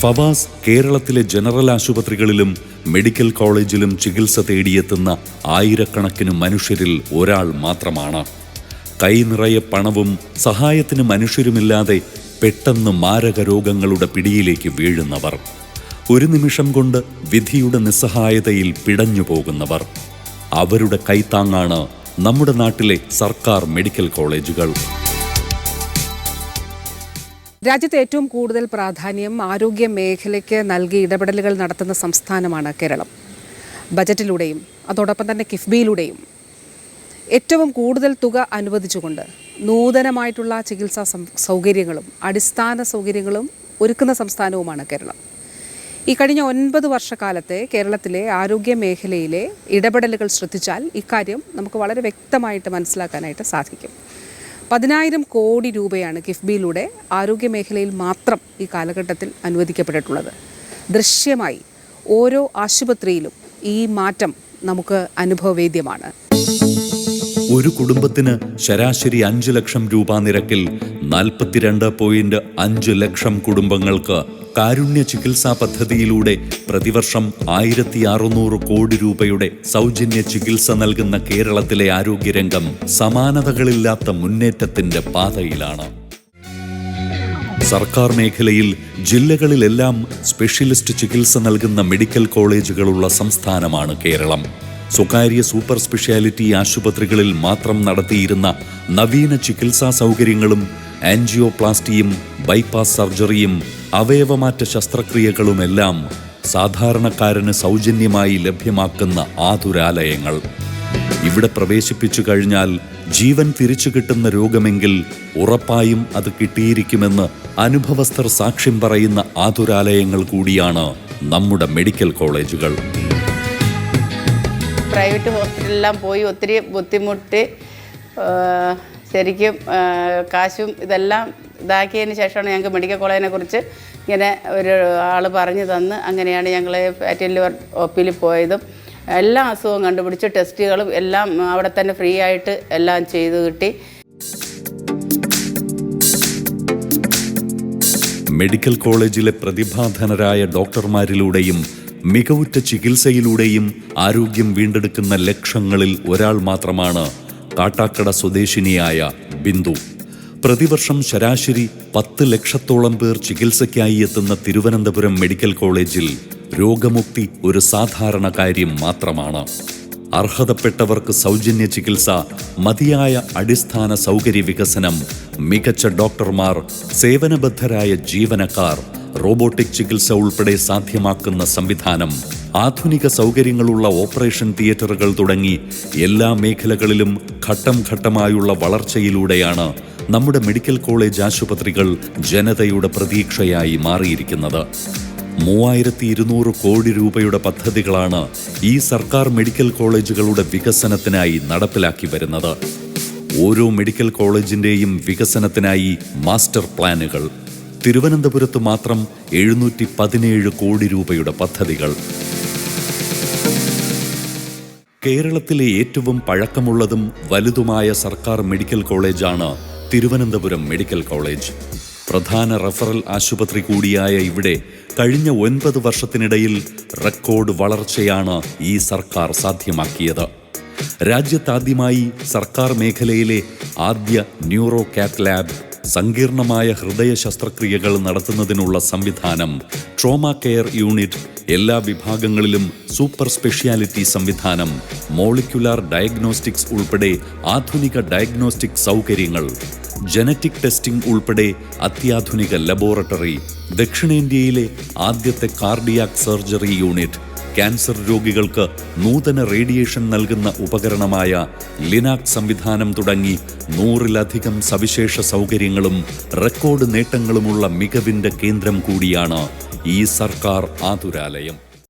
ഫവാസ് കേരളത്തിലെ ജനറൽ ആശുപത്രികളിലും മെഡിക്കൽ കോളേജിലും ചികിത്സ തേടിയെത്തുന്ന ആയിരക്കണക്കിന് മനുഷ്യരിൽ ഒരാൾ മാത്രമാണ്. കൈ നിറയെ പണവും സഹായത്തിന് മനുഷ്യരുമില്ലാതെ പെട്ടെന്ന് മാരക രോഗങ്ങളുടെ പിടിയിലേക്ക് വീഴുന്നവർ. ഒരു നിമിഷം കൊണ്ട് വിധിയുടെ നിസ്സഹായതയിൽ പിടഞ്ഞു പോകുന്നവർ. അവരുടെ കൈത്താങ്ങാണ് നമ്മുടെ നാട്ടിലെ സർക്കാർ മെഡിക്കൽ കോളേജുകൾ. രാജ്യത്ത് ഏറ്റവും കൂടുതൽ പ്രാധാന്യം ആരോഗ്യ മേഖലയ്ക്ക് നൽകി ഇടപെടലുകൾ നടത്തുന്ന സംസ്ഥാനമാണ് കേരളം. ബജറ്റിലൂടെയും അതോടൊപ്പം തന്നെ കിഫ്ബിയിലൂടെയും ഏറ്റവും കൂടുതൽ തുക അനുവദിച്ചുകൊണ്ട് നൂതനമായിട്ടുള്ള ചികിത്സാ സൗകര്യങ്ങളും അടിസ്ഥാന സൗകര്യങ്ങളും ഒരുക്കുന്ന സംസ്ഥാനവുമാണ് കേരളം. ഈ കഴിഞ്ഞ ഒൻപത് വർഷക്കാലത്തെ കേരളത്തിലെ ആരോഗ്യ മേഖലയിലെ ഇടപെടലുകൾ ശ്രദ്ധിച്ചാൽ ഇക്കാര്യം നമുക്ക് വളരെ വ്യക്തമായിട്ട് മനസ്സിലാക്കാനായിട്ട് സാധിക്കും. പതിനായിരം കോടി രൂപയാണ് കിഫ്ബിയിലൂടെ ആരോഗ്യ മേഖലയിൽ മാത്രം ഈ കാലഘട്ടത്തിൽ അനുവദിക്കപ്പെട്ടിട്ടുള്ളത്. ദൃശ്യമായി ഓരോ ആശുപത്രിയിലും ഈ മാറ്റം നമുക്ക് അനുഭവവേദ്യമാണ്. ഒരു കുടുംബത്തിന് ശരാശരി അഞ്ച് ലക്ഷം രൂപ നിരക്കിൽ നാൽപ്പത്തിരണ്ട് പോയിന്റ് അഞ്ച് ലക്ഷം കുടുംബങ്ങൾക്ക് കാരുണ്യ ചികിത്സാ പദ്ധതിയിലൂടെ പ്രതിവർഷം ആയിരത്തി അറുന്നൂറ് കോടി രൂപയുടെ സൗജന്യ ചികിത്സ നൽകുന്ന കേരളത്തിലെ ആരോഗ്യരംഗം സമാനതകളില്ലാത്ത മുന്നേറ്റത്തിന്റെ പാതയിലാണ്. സർക്കാർ മേഖലയിൽ ജില്ലകളിലെല്ലാം സ്പെഷ്യലിസ്റ്റ് ചികിത്സ നൽകുന്ന മെഡിക്കൽ കോളേജുകളുള്ള സംസ്ഥാനമാണ് കേരളം. സ്വകാര്യ സൂപ്പർ സ്പെഷ്യാലിറ്റി ആശുപത്രികളിൽ മാത്രം നടത്തിയിരുന്ന നവീന ചികിത്സാ സൗകര്യങ്ങളും ആൻജിയോപ്ലാസ്റ്റിയും ബൈപ്പാസ് സർജറിയും അവയവമാറ്റ ശസ്ത്രക്രിയകളുമെല്ലാം സാധാരണക്കാരന് സൗജന്യമായി ലഭ്യമാക്കുന്ന ആതുരാലയങ്ങൾ. ഇവിടെ പ്രവേശിപ്പിച്ചു കഴിഞ്ഞാൽ ജീവൻ തിരിച്ചു കിട്ടുന്ന രോഗമെങ്കിൽ ഉറപ്പായും അത് കിട്ടിയിരിക്കുമെന്ന് അനുഭവസ്ഥർ സാക്ഷ്യം പറയുന്ന ആതുരാലയങ്ങൾ കൂടിയാണ് നമ്മുടെ മെഡിക്കൽ കോളേജുകൾ. പ്രൈവറ്റ് ഹോസ്പിറ്റലിലെല്ലാം പോയി ഒത്തിരി ബുദ്ധിമുട്ടി ശരിക്കും കാശും ഇതെല്ലാം ഇതാക്കിയതിന് ശേഷമാണ് ഞങ്ങൾക്ക് മെഡിക്കൽ കോളേജിനെ കുറിച്ച് ഇങ്ങനെ ഒരു ആൾ പറഞ്ഞു തന്ന് അങ്ങനെയാണ് ഞങ്ങൾ ഫാറ്റി ലിവർ പോയതും. എല്ലാ അസുഖവും കണ്ടുപിടിച്ച് ടെസ്റ്റുകളും എല്ലാം അവിടെ തന്നെ ഫ്രീ ആയിട്ട് എല്ലാം ചെയ്തു കിട്ടി. മെഡിക്കൽ കോളേജിലെ പ്രതിഭാധനരായ ഡോക്ടർമാരിലൂടെയും മികവുറ്റ ചികിത്സയിലൂടെയും ആരോഗ്യം വീണ്ടെടുക്കുന്ന ലക്ഷങ്ങളിൽ ഒരാൾ മാത്രമാണ് കാട്ടാക്കട സ്വദേശിനിയായ ബിന്ദു. പ്രതിവർഷം ശരാശരി പത്ത് ലക്ഷത്തോളം പേർ ചികിത്സയ്ക്കായി എത്തുന്ന തിരുവനന്തപുരം മെഡിക്കൽ കോളേജിൽ രോഗമുക്തി ഒരു സാധാരണ കാര്യം മാത്രമാണ്. അർഹതപ്പെട്ടവർക്ക് സൗജന്യ ചികിത്സ മതിയായ അടിസ്ഥാന സൗകര്യ വികസനം മികച്ച ഡോക്ടർമാർ സേവനബദ്ധരായ ജീവനക്കാർ റോബോട്ടിക് ചികിത്സ ഉൾപ്പെടെ സാധ്യമാക്കുന്ന സംവിധാനം ആധുനിക സൗകര്യങ്ങളുള്ള ഓപ്പറേഷൻ തിയേറ്ററുകൾ തുടങ്ങി എല്ലാ മേഖലകളിലും ഘട്ടം ഘട്ടമായുള്ള വളർച്ചയിലൂടെയാണ് നമ്മുടെ മെഡിക്കൽ കോളേജ് ആശുപത്രികൾ ജനതയുടെ പ്രതീക്ഷയായി മാറിയിരിക്കുന്നത്. മൂവായിരത്തി ഇരുന്നൂറ് കോടി രൂപയുടെ പദ്ധതികളാണ് ഈ സർക്കാർ മെഡിക്കൽ കോളേജുകളുടെ വികസനത്തിനായി നടപ്പിലാക്കി വരുന്നത്. ഓരോ മെഡിക്കൽ കോളേജിന്റെയും വികസനത്തിനായി മാസ്റ്റർ പ്ലാനുകൾ തിരുവനന്തപുരത്ത് മാത്രം എഴുന്നൂറ്റി പതിനേഴ് കോടി രൂപയുടെ പദ്ധതികൾ. കേരളത്തിലെ ഏറ്റവും പഴക്കമുള്ളതും വലുതുമായ സർക്കാർ മെഡിക്കൽ കോളേജാണ് തിരുവനന്തപുരം മെഡിക്കൽ കോളേജ്. പ്രധാന റഫറൽ ആശുപത്രി കൂടിയായ ഇവിടെ കഴിഞ്ഞ ഒൻപത് വർഷത്തിനിടയിൽ റെക്കോർഡ് വളർച്ചയാണ് ഈ സർക്കാർ സാധ്യമാക്കിയത്. രാജ്യത്താദ്യമായി സർക്കാർ മേഖലയിലെ ആദ്യ ന്യൂറോ കാത്ത് ലാബ് സങ്കീർണമായ ഹൃദയ ശസ്ത്രക്രിയകൾ നടത്തുന്നതിനുള്ള സംവിധാനം ട്രോമ കെയർ യൂണിറ്റ് എല്ലാ വിഭാഗങ്ങളിലും സൂപ്പർ സ്പെഷ്യാലിറ്റി സംവിധാനം മോളിക്യുലാർ ഡയഗ്നോസ്റ്റിക്സ് ഉൾപ്പെടെ ആധുനിക ഡയഗ്നോസ്റ്റിക് സൗകര്യങ്ങൾ ജനറ്റിക് ടെസ്റ്റിംഗ് ഉൾപ്പെടെ അത്യാധുനിക ലബോറട്ടറി ദക്ഷിണേന്ത്യയിലെ ആദ്യത്തെ കാർഡിയാക് സർജറി യൂണിറ്റ് ക്യാൻസർ രോഗികൾക്ക് നൂതന റേഡിയേഷൻ നൽകുന്ന ഉപകരണമായ ലിനാക് സംവിധാനം തുടങ്ങി നൂറിലധികം സവിശേഷ സൗകര്യങ്ങളും റെക്കോർഡ് നേട്ടങ്ങളുമുള്ള മികവിന്റെ കേന്ദ്രം കൂടിയാണ് ഈ സർക്കാർ ആതുരാലയം.